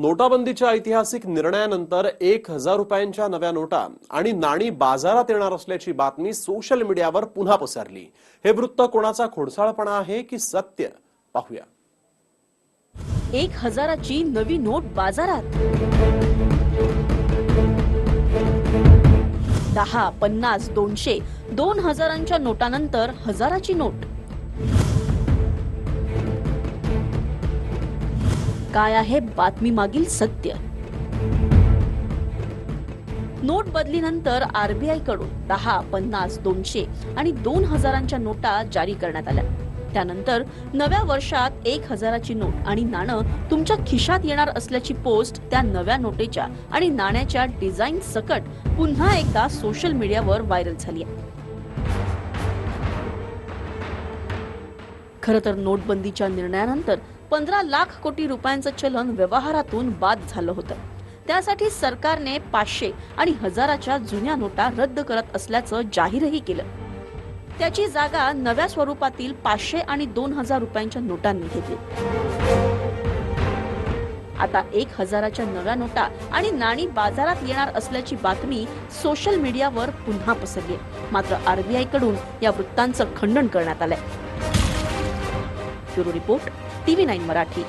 नोटाबंदीच्या ऐतिहासिक निर्णयानंतर एक हजार रुपयांच्या नव्या नोटा आणि नाणी बाजारात येणार असल्याची बातमी सोशल मीडियावर पुन्हा पसरली. हे वृत्त कोणाचा खोडसाळपणा आहे की सत्य? पाहूया. एक हजाराची नवी नोट बाजारात. दहा पन्नास दोनशे दोन हजारांच्या नोटानंतर हजाराची नोट. काय आहे बातमी मागील सत्य? नोट बदलीनंतर आरबीआयकडून दहा पन्नास दोनशे आणि दोन हजारांच्या नोटा जारी करण्यात आल्या. त्यानंतर नव्या वर्षात एक हजाराची नोट आणि नाणं तुमच्या खिशात येणार असल्याची पोस्ट त्या नव्या नोटेच्या आणि नाण्याच्या डिझाईन सकट पुन्हा एकदा सोशल मीडियावर व्हायरल झाली आहे. खरं तर नोटबंदीच्या निर्णयानंतर पंधरा लाख कोटी रुपयांचं चलन व्यवहारातून बाद झालं होतं. त्यासाठी सरकारने पाचशे आणि हजाराच्या जुन्या नोटा रद्द करत असल्याचं जाहीरही केलं. त्याची जागा नव्या स्वरूपातील पाचशे आणि दोन हजार रुपयांच्या नोटांनी घेतली. आता एक हजाराच्या नव्या नोटा आणि नाणी बाजारात येणार असल्याची बातमी सोशल मीडियावर पुन्हा पसरली मात्र आरबीआयकडून या वृत्तांचं खंडन करण्यात आलंय. Bureau report TV nine Marathi.